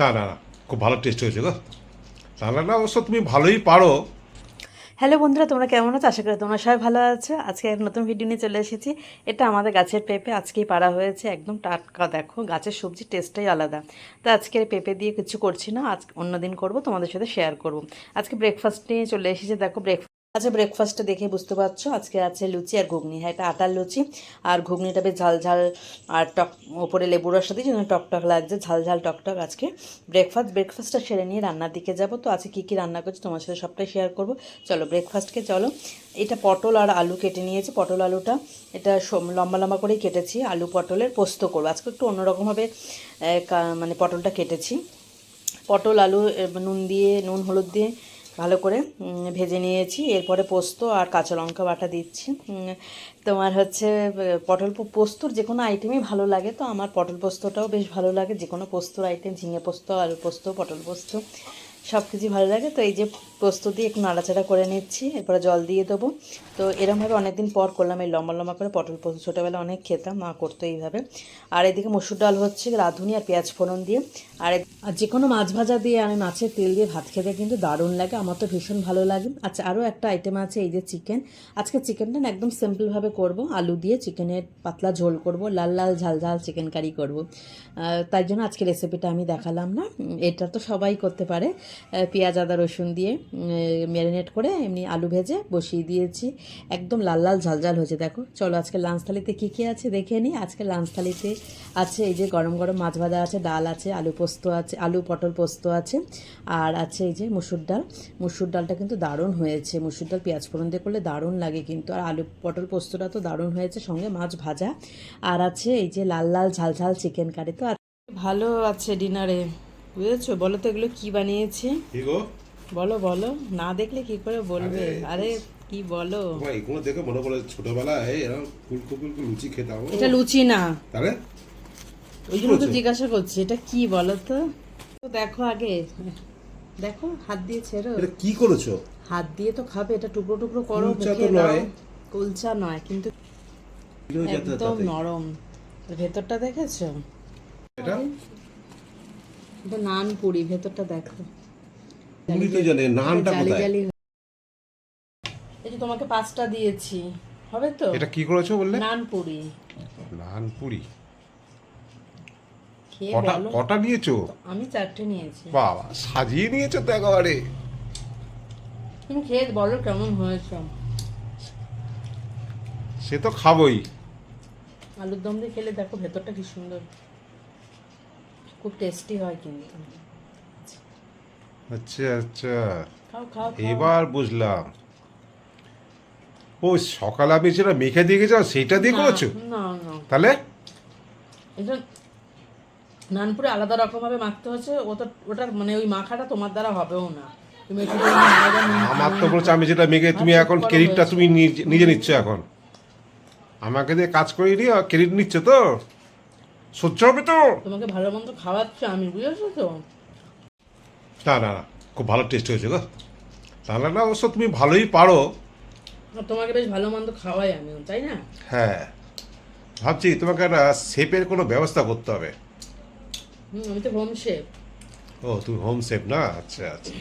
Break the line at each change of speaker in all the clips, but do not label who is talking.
না না না, খুব ভালো টেস্ট হয়েছে গো। রান্নাটা অবশ্য তুমি ভালোই পারো।
হ্যালো বন্ধুরা, তোমরা কেমন আছো? আশা করি তোমরা সবাই ভালো আছো। আজকে এক নতুন ভিডিও নিয়ে চলে এসেছি। এটা আমাদের গাছের পেঁপে, আজকেই পাড়া হয়েছে একদম টাটকা, দেখো। গাছের সবজির টেস্টটাই আলাদা। তো আজকে পেঁপে দিয়ে কিছু করছি না, আজ অন্যদিন করব, তোমাদের সাথে শেয়ার করব। আজকে ব্রেকফাস্ট নিয়ে চলে এসেছে, দেখো ব্রেকফাস্ট আচ্ছা ব্রেকফাস্টটা দেখে বুঝতে পারছ? আজকে আছে লুচি আর ঘুগনি। হ্যাঁ এটা আটার লুচি। আর ঘুগনিটা বেশ ঝাল ঝাল আর টক, ওপরে লেবুর রস সাথে জন্য টক টক লাগছে ঝাল ঝাল টক টক আজকে। ব্রেকফাস্ট ব্রেকফাস্টটা সেরে নিয়ে রান্নার দিকে যাব। তো আজকে কী কী রান্না করছি তোমার সাথে সবটাই শেয়ার করব। চলো ব্রেকফাস্টকে চলো। এটা পটল আর আলু কেটে নিয়েছি। পটল আলুটা এটা লম্বা লম্বা করেই কেটেছি। আলু পটলের পোস্ত করব। আজকে একটু অন্যরকমভাবে মানে পটলটা কেটেছি। পটল, আলু নুন দিয়ে, নুন, হলুদ দিয়ে ভালো করে ভেজে নিয়েছি। এরপরে পোস্ত আর কাঁচা লঙ্কা বাটা দিচ্ছি। তোমার হচ্ছে পটল পোস্তর যে কোনো আইটেমই ভালো লাগে তো। আমার পটল পোস্তটাও বেশ ভালো লাগে। যে কোনো পোস্তর আইটেম ঝিঙে পোস্ত আলু পোস্ত, পটল পোস্ত। সব কিছুই ভালো লাগে। তো এই যে প্রস্তুতি একটু নাড়াচাড়া করে নিচ্ছি, এরপরে জল দিয়ে দেবো। তো এরমভাবে অনেকদিন পর করলাম, এই লম্বা লম্বা করে পটল পোস্ত। ছোটোবেলা অনেক খেতাম, মা করতো এইভাবে। আর এদিকে মসুর ডাল হচ্ছে রাঁধুনি আর পেঁয়াজ ফোড়ন দিয়ে। আর আর যে কোনো মাছ ভাজা দিয়ে আমি মাছের তেল দিয়ে ভাত খেতে কিন্তু দারুণ লাগে, আমার তো ভীষণ ভালো লাগে। আচ্ছা আরও একটা আইটেম আছে, এই যে চিকেন আজকে চিকেনটা একদম সিম্পলভাবে করব, আলু দিয়ে চিকেনের পাতলা ঝোল করব, লাল লাল ঝাল ঝাল চিকেন কারি করব। তাই জন্য আজকে রেসিপিটা আমি দেখালাম না। এটা তো সবাই করতে পারে। পেঁয়াজ, আদা, রসুন দিয়ে ম্যারিনেট করে এমনি আলু ভেজে বসিয়ে দিয়েছি। একদম লাল লাল ঝাল ঝাল হয়েছে, দেখো। চলো আজকে লাঞ্চ থালিতে কী কী আছে দেখে নিই আজকে লাঞ্চ থালিতে আছে এই যে গরম গরম মাছ ভাজা আছে, ডাল আছে, আলু পোস্ত আছে, আলু পটল পোস্ত আছে, আর আছে এই যে মুসুর ডাল। মুসুর ডালটা কিন্তু দারুণ হয়েছে। মুসুর ডাল পেঁয়াজ ফোড়ন দিয়ে করলে দারুণ লাগে কিন্তু। আর আলু পটল পোস্তটা তো দারুণ হয়েছে, সঙ্গে মাছ ভাজা। আর আছে এই যে লাল লাল ঝাল ঝাল চিকেন কারি তো ভালো আছে ডিনারে বুঝেছ? বলো তো এগুলো কি বানিয়েছি? বলো বলো। না দেখলে কি করে বলবে? আরে কি বলো?
তোমার এগুলো দেখে মনে পড়ে ছোটবেলায় এরকম ফুলকো ফুলকো লুচি খেতাম।
এটা লুচি না।
তাহলে
ওই জন্য তো জিজ্ঞাসা করছি এটা কি বলো তো? দেখো আগে। দেখো হাত দিয়ে ছেড়ো।
এটা কি করেছ?
হাত দিয়ে তো খাবে এটা টুকরো টুকরো করো
কুলচা
মুখে দাও।
নয়।
কুলচা নয় কিন্তু একদম নরম। ভেতরটা দেখেছ?
এটা?
এটা নান পুরি ভেতরটা দেখো।
পুরি তো জানে নানটা কোথায়?
এই যে তোমাকে পাঁচটা দিয়েছি হবে তো?
এটা কি করেছ বললে?
নান পুরি।
নান পুরি। কটা কটা নিয়েছো?
আমি চারটে নিয়েছি।
বাবা সাজিয়ে নিয়েছো তো একেবারে।
তুমি খেয়ে বলো কেমন হয়েছে।
সে তো খাবোই।
আলুর দম দিয়ে খেলে দেখো ভেতরটা কি সুন্দর। খুব টেস্টি হয় কিন্তু।
আচ্ছা আচ্ছা। এবার বুঝলাম। ও সকাল আমি যেটা মেখে দিয়ে গেছিলাম সেটা দিয়ে করেছ?
না না।
তাহলে?
এটা নানপুরে আলাদা রকম ভাবে মাখতে হচ্ছে ওটা ওটার মানে ওই মাখাটা তোমার দ্বারা হবেও না।
আমার তো বলছে আমি যেটা মেখে তুমি এখন ক্রেডিটটা তুমি নিজে- নিজে নিচ্ছ এখন। আমাকে দিয়ে কাজ করিয়ে নিয়ে ক্রেডিট নিচ্ছ তো? সহ্য হবে তো।
তোমাকে ভালো মন্দ খাওয়াচ্ছে আমি বুঝেছ তো?
না না না খুব ভালো টেস্ট হয়েছে গো। রান্নাটা অবশ্য তুমি ভালোই পারো।
তোমাকে বেশ ভালো মন্দ খাওয়াই আমি তাই না?
হ্যাঁ ভাবছি তোমাকে একটা শেপের কোনো ব্যবস্থা করতে হবে।
হুম আমি তো হোম শেফ
ও তুমি হোম শেফ না? আচ্ছা আচ্ছা।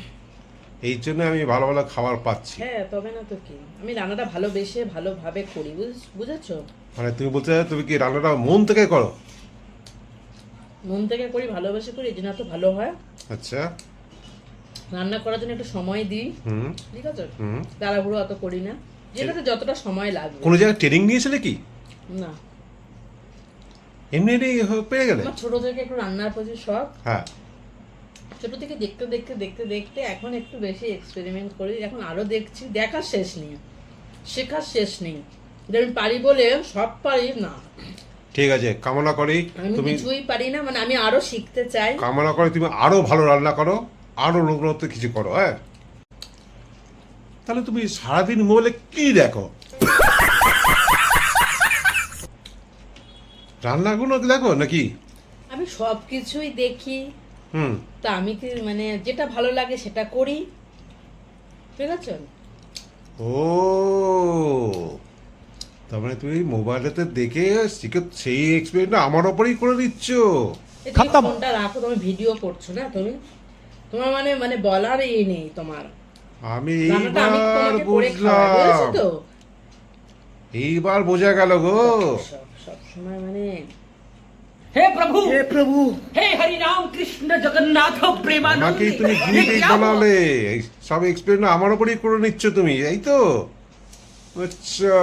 এই জন্য আমি ভালো ভালো খাবার পাচ্ছি।
হ্যাঁ তবে না তো কি? আমি রান্নাটা ভালোবেসে ভালোভাবে করি বুঝ- বুঝেছ?
মানে তুমি বলতে তুমি কি রান্নাটা মন থেকে করো?
মন থেকে করি ভালোবেসে করি এই জন্য তো ভালো হয়।
আচ্ছা।
রান্না করার জন্য একটু সময় দিই। ঠিক আছে? তাড়াহুড়ো অত করি না। যেটাতে যতটা সময় লাগবে।
কোনো জায়গায় ট্রেনিং নিয়েছিলে কি?
না।
এমনি এমনি পেয়ে গেলে?
আমার ছোট থেকে একটু রান্নার প্রতি শখ।
হ্যাঁ।
ছোট থেকে দেখতে দেখতে দেখতে দেখতে এখন একটু বেশি এক্সপেরিমেন্ট করি। এখন আরও দেখছি দেখার শেষ নেই। শেখার শেষ নেই। আমি পারি বলে সব পারি না।
ঠিক আছে কামনা করি তুমি
কিছুই পারি না মানে আমি আরও শিখতে চাই।
কামনা করি তুমি আরও ভালো রান্না করো আরও নতুনত্ব কিছু করো হ্যাঁ? তাহলে তুমি সারাদিন মোবাইলে কি দেখো? রান্নাগুলো দেখো নাকি?
আমি সব কিছুই দেখি।
হুম।
তা আমি কি মানে যেটা ভালো লাগে সেটা করি। ঠিক আছে
ও। তার মানে তুমি মোবাইলেতে দেখে সেই এক্সপেরিয়েন্সটা আমার ওপরেই করে দিচ্ছ।
ফোনটা রাখো তুমি ভিডিও করছ না তুমি? তোমার মানে মানে বলার নেই তোমার।
আমি
মানে
এইবার বুঝলাম। এইবার বোঝা গেল গো।
সব সময় মানে
হে প্রভু!
হে প্রভু!
হে হরি রাম কৃষ্ণ জগন্নাথ
প্রেমানন্দ। তুমি গিফট সব এক্সপেরিয়েন্স আমার উপরেই করে নিচ্ছ তুমি এই তো? আচ্ছা।